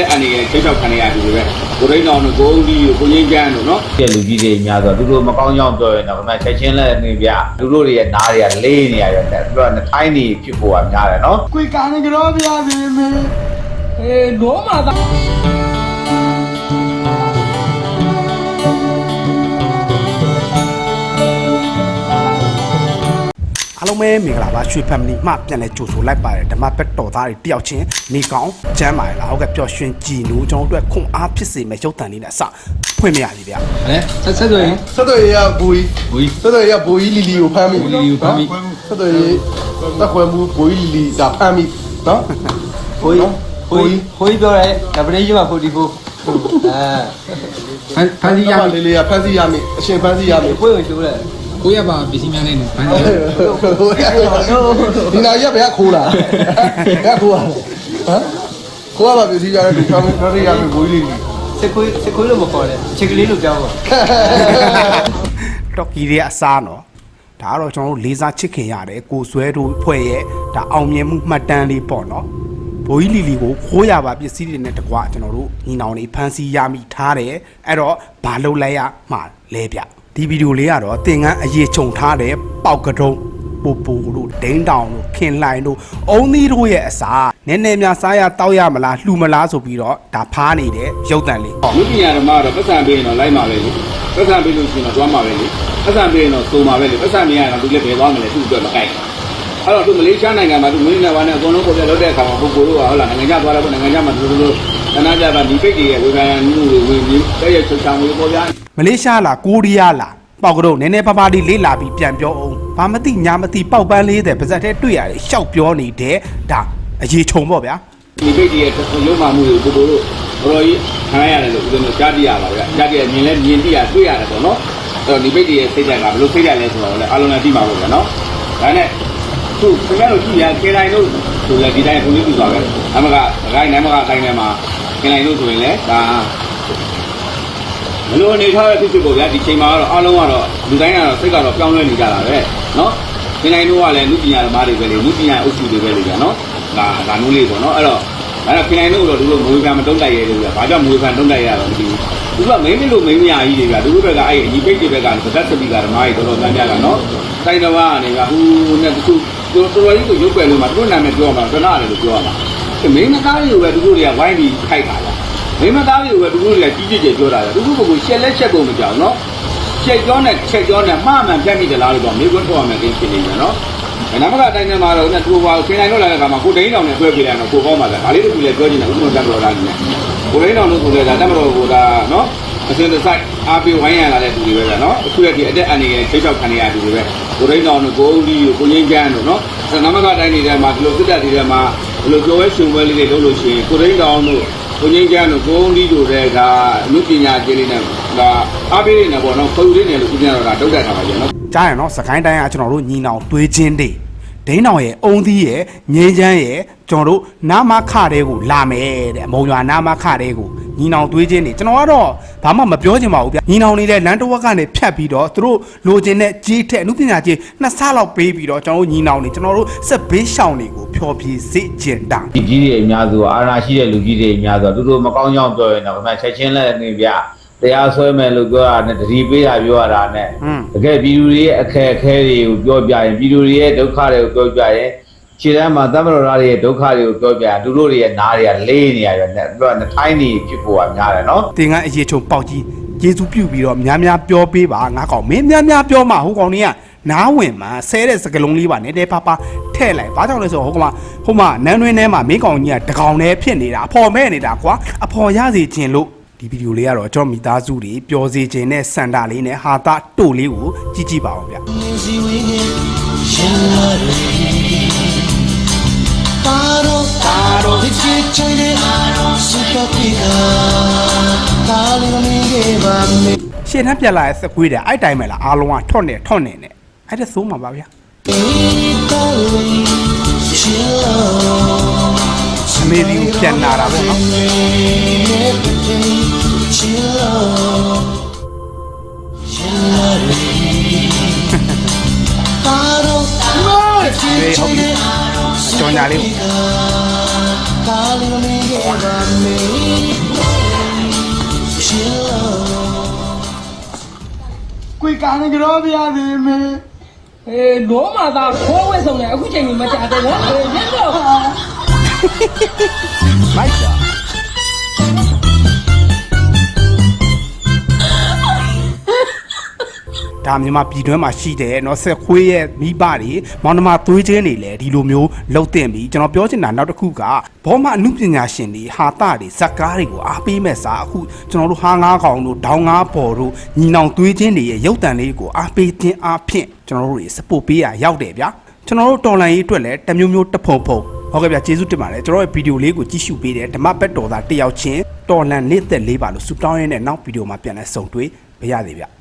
တက်အနေနဲ့ချိတ်ချောက်ခံရတူတွေပဲကိုရင်းတော်တို့ကိုဦးဒီကိုငင်းကျန်းတို့နော်တဲ့လူကြီးတွေများဆိုသူတို့မကောင်းကြောင်းပြောရင်တော့ခင်ဗျချက်ချင်းလက်နေပြသူတို့တွေရဲ့နားတွေကလေးနေရတယ်သူတို့ကထိုင်းနေဖြစ်ပေါ်ကများတယ်နော်ကိုကာနေကြောပြရစီမေအေးတော့မှာသား အားလုံးပဲမင်္ဂလာပါရွှေ family မှပြန်လဲကြိုဆိုလိုက်ပါတယ်ဓမ္မဘက်တော်သားတွေတယောက်ချင်းနေကောင်းကျမ်းပါလားဟုတ်ကဲ့ပျော်ရွှင်ကြည်နူးကျွန်တော်တို့အတွက်ခွန်အားဖြစ်စေမယ့်ရုပ်တံလေးနဲ့အစဖွင့်မရသေးဗျာဟဲ့ဆက်ဆက်ဆိုရင်ဆက်သွယ်ရေးကဘူကြီးဘူကြီးဆက်သွယ်ရေးကဘူကြီးလီလီကိုဖမ်းမိဘူကြီးလီလီကိုဖမ်းမိဆက်သွယ်ရေးတက်ခွဲမှုဘူကြီးလီလီဒါဖမ်းမိနော်ဟိုကြီးဟိုကြီးဟိုကြီးပြောတယ်ဒါပရိကြီးမှာ44အဲဖန်ဖန်စီရရမလေးလေးကဖမ်းစီရမိအရှင်ဖမ်းစီရမိကိုယ်ဝင်ရှိုးတယ် ကိုရပါပစ္စည်းများနေနေဖန်စီဒီနာကြီးကဘယ်ကခိုးလာဘယ်ကခိုးလာဟမ်ခိုးရပါပစ္စည်းရတယ်ဒီဖမ်းဖမ်းစီရမိဘူကြီးလီလီစစ်ခွေးစစ်ခွေးလို့မခေါ်နဲ့ချစ်ကလေးလို့ပြောပါတော့ကြီးတွေအစားနော်ဒါကတော့ကျွန်တော်တို့လေးစားချစ်ခင်ရတယ်ကိုဆွဲတို့ဖွဲ့ရဲ့ဒါအောင်မြင်မှုမှတ်တမ်းလေးပေါ့နော်ဘိုးကြီးလီလီကိုခိုးရပါပစ္စည်းတွေနဲ့တကွကျွန်တော်တို့ညီနောင်တွေဖမ်းဆီးရမိထားတယ်အဲ့တော့ဘာလုပ်လိုက်ရမှာလဲဗျ ဒီဗီဒီယိုလေးကတော့သင်္ကန်းအရေးခြုံထားတဲ့ပေါက်ကတုံးပူပူတို့ဒိန်းတောင်တို့ခင်လှိုင်တို့အုံသီးတို့ရဲ့အစာနည်းနည်းများစားရတောက်ရမလားလှူမလားဆိုပြီးတော့ဒါဖားနေတဲ့ရုပ်တံလေးလူပညာဓမ္မကတော့ပတ်စံပေးရင်တော့လိုက်မှာပဲလေပတ်စံပေးလို့ရှိရင်တော့တွားမှာပဲလေပတ်စံပေးရင်တော့သုံးမှာပဲလေပတ်စံမရရင်တော့သူလည်းဘယ်သွားမလဲသူ့အတွက်မကိုက်အဲ့တော့သူမလေးရှားနိုင်ငံမှာသူမင်းနဲ့ဘာနဲ့အကုန်လုံးပေါ်ပြလို့တဲ့အခါမှာပုဂ္ဂိုလ်တို့ကဟုတ်လားနိုင်ငံခြားသွားတယ်ပေါ့နိုင်ငံခြားမှာသူတို့တနာကြတာဒီပိတ်တွေရဲ့ဝေဘာယမှုတွေဝင်ပြီးတဲ့ရဲ့ချုပ်ချောင်တွေပေါ်ပြ မလေးရှားလားကိုရီးယားလားပေါက်ကတော့နည်းနည်းပါးပါးလေးလေးလာပြီးပြန်ပြောအောင်ဘာမသိညာမသိပေါက်ပန်းလေးတဲ့ပါဇက်ထဲတွေ့ရတယ်ရှောက်ပြောနေတဲ့ဒါအရေးခြုံပေါ့ဗျာဒီပိတ်တွေရဲ့ရုံမှမှုတွေကိုပုဂ္ဂိုလ်တို့တော်တော်ကြီးခံရတယ်လို့ဦးဇင်းတို့ကြားသိရပါဗျာကြားသိရမြင်လဲမြင်သိရတွေ့ရတယ်ပေါ့နော်အဲ့တော့ဒီပိတ်တွေရဲ့စိတ်ဓာတ်ကဘယ်လိုစိတ်ဓာတ်လဲဆိုတော့လည်းအားလုံးလည်းသိမှာပေါ့ဗျာနော်ဒါနဲ့သူခင်ဗျားတို့ကြည့်ရခေတိုင်းတို့ဆိုလည်းဒီတိုင်းဘုန်းကြီးပြသွားပဲအမကဂိုင်းနိုင်မကဂိုင်းထဲမှာခင်တိုင်းတို့ဆိုရင်လည်းဒါ ဘလို့အနေထားရဖြစ်ဖြစ်ပေါ့ဗျာဒီချိန်မှာကတော့အားလုံးကတော့လူတိုင်းကတော့စိတ်ကတော့ပြောင်းလဲနေကြတာပဲနော်ခင်တိုင်းတို့ကလည်းလူပညာသမားတွေပဲလေလူပညာအုပ်စုတွေပဲလေကြာနော်ဒါဒါမျိုးလေးပေါ့နော်အဲ့တော့အဲ့တော့ခင်တိုင်းတို့တော့သူတို့မွေးဖန်မတုံးတိုက်ရဲလို့ဗျာဘာကြောင့်မွေးဖန်တုံးတိုက်ရတော့မသိဘူးသူကမင်းမလို့မင်းမရကြီးတွေဗျာသူတို့ဘက်ကအဲ့အညီပိတ်တွေဘက်ကဗဒတ်စပီကဓမ္မကြီးတော်တော်များများကနော်တိုင်းတော်ကနေကဟူးနဲ့တခုတော်တော်ကြီးကိုရုပ်ပယ်လို့မှသူတို့နာမည်ပြောမှာကနာတယ်လို့ပြောရမှာမင်းမသားတွေကိုပဲသူတို့တွေကဝိုင်းပြီးခိုက်တာလား မင်းမသားတွေကိုပဲသူတို့တွေကကြီးကြီးကျယ်ပြောတာလေသူတို့ကရှက်လက်ချက်ကုန်မကြောက်နော်ရှက်ကြောနဲ့ချက်ကြောနဲ့မှားမှန်ဖြတ်မိတယ်လားလို့တော့မေးခွန်းထုတ်ရမယ်ကိန်းဖြစ်နေတယ်နော်ဘယ်နာမကအတိုင်းနဲ့မှာတော့သူကခင်နိုင်လို့လာတဲ့ခါမှာကိုဒိန်းတောင်နဲ့တွဲပြလိုက်တော့ကိုကောင်းပါလားဒါလေးတို့လည်းပြောနေတာဥပမာတက်တော်လာနေတယ်ကိုဒိန်းတောင်တို့ဆိုလည်းဒါတက်မတော်ကိုဒါနော်အစင်းတစ်ဆိုင်အားပေးဝိုင်းရလာတဲ့သူတွေပဲဗျာနော်အခုရက်ဒီအတက်အနေနဲ့ချိတ်ချောက်ခံရတဲ့သူတွေပဲကိုဒိန်းတောင်တို့ကိုဦးဒီကိုငင်းကျန်းတို့နော်နာမကအတိုင်းနေတဲ့မှာဒီလိုစစ်တပ်တွေထဲမှာဒီလိုကြောဝဲရှင်ပွဲလေးတွေလုပ်လို့ရှိရင်ကိုဒိန်းတောင်တို့ ကိုငင်းကျန်းတို့ကိုုံးဒီတို့တဲ့ဒါအမှုပညာကျင်းလေးနဲ့ဒါအားပေးနေတယ်ပေါ့နော်ပုံလေးနေလို့ပြပြတော့ဒါတုတ်တက်တာပါကျနော်ကြားရနော်စကိုင်းတိုင်းကကျွန်တော်တို့ညီနောင်တွေးချင်းတွေဒိန်းတောင်ရဲ့အုံသီးရဲ့ငင်းချမ်းရဲ့ကျွန်တော်တို့နာမခတဲ့ကိုလာမယ်တဲ့အမုံရွာနာမခတဲ့ကို ညီနောင်တွေးချင်းတွေကျွန်တော်ကတော့ဘာမှမပြောချင်ပါဘူးဗျညီနောင်နေတဲ့လမ်းတစ်ဝက်ကနေဖြတ်ပြီးတော့သူတို့လိုချင်တဲ့ကြီးထက်အမှုပညာကြီးနှစ်ဆလောက်ပေးပြီးတော့ကျွန်တော်တို့ညီနောင်တွေကျွန်တော်တို့စက်ဘေးရှောင်တွေကိုဖျော်ဖြေစေချင်တာဒီကြီးတွေအများစုအာဏာရှိတဲ့လူကြီးတွေအများစုသူတို့မကောင်းကြောင်းပြောရင်တော့ခင်ဗျချက်ချင်းလက်နေပြတရားဆွဲမယ်လို့ပြောတာနဲ့တတိပေးတာပြောရတာနဲ့တကယ်ပြည်သူတွေရဲ့အခက်အခဲတွေကိုပြောပြရင်ပြည်သူတွေရဲ့ဒုက္ခတွေကိုပြောပြရင် ခြေတန်းမှာတမတော်သားတွေရဲ့ဒုက္ခတွေကိုပြောပြရင်သူတို့တွေရဲ့နားတွေကလေးနေရတယ်နဲ့သူကထိုင်းနေဖြစ်ပေါ်ကများတယ်နော်သင်္ကန်းအရေးချုံပေါက်ကြီးကျေးဇူးပြုပြီးတော့များများပြောပေးပါငါကောင်မင်းများများပြောမှဟိုကောင်တွေကနားဝင်မှာဆဲတဲ့စကလုံးလေးပါနဲ့တဲပါပါထဲ့လိုက်ဘာကြောင့်လဲဆိုတော့ဟိုကောင်ဟိုမှာနန်းတွင်းထဲမှာမင်းကောင်ကြီးကတကောင်နဲ့ဖြစ်နေတာအဖော်မဲ့နေတာကွာအဖော်ရစီခြင်းလို့ဒီဗီဒီယိုလေးကတော့ကျွန်တော်မိသားစုတွေပျော်စေခြင်းနဲ့စန္ဒလေးနဲ့ဟာတာတို့လေးကိုကြည့်ကြည့်ပါအောင်ဗျရှေ့ ထပ်ပြက်လာတဲ့စကွေးတဲ့အဲ့တိုင်းပဲလားအားလုံးကထွတ်နေထွတ်နေနဲ့အဲ့ဒါသိုးမှာပါဗျာအမေဒီကိုပြန်လာတာပေါ့နော်ဟေးဟုတ်ပြီအကြောင်းညာလေးကို ကားလေးမင်းခဲ့ပါမေချစ်လို့ကိုကားနေကြတော့ပြရစီမေအေးလောမာသားခိုးဝဲဆောင်တယ်အခုချိန်ကြီးမကြတဲ့နော်အေးရက်တော့မိုက်တာ ဒါမြန်မာပြည်တွင်းမှာရှိတယ်เนาะဆက်ခွေးရဲ့မိဘတွေမောင်နှမသွေးချင်းတွေလည်းဒီလိုမျိုးလှုပ်တင်ပြီးကျွန်တော်ပြောချင်တာနောက်တစ်ခုကဘောမအမှုပညာရှင်တွေဟာတာတွေဇက်ကားတွေကိုအားပေးမဲ့စာအခုကျွန်တော်တို့ဟာငါးကောင်တို့ဒေါင်းငါးပေါ်တို့ညီနောင်သွေးချင်းတွေရဲ့ရုပ်တံလေးကိုအားပေးခြင်းအားဖြင့်ကျွန်တော်တို့တွေစပို့ပေးရရောက်တယ်ဗျာကျွန်တော်တို့တော်လိုင်းရေးအတွက်လည်းတစ်မျိုးမျိုးတစ်ဖုံဖုံဟုတ်ကဲ့ဗျာကျေးဇူးတင်ပါတယ်ကျွန်တော်ရဲ့ဗီဒီယိုလေးကိုကြည့်ရှုပေးတဲ့ဓမ္မပက်တော်သားတစ်ယောက်ချင်းတော်လန်နေ့သက်လေးပါလို့ဆုတောင်းရင်းနဲ့နောက်ဗီဒီယိုမှာပြန်လဲဆုံတွေ့ပါရစေဗျာ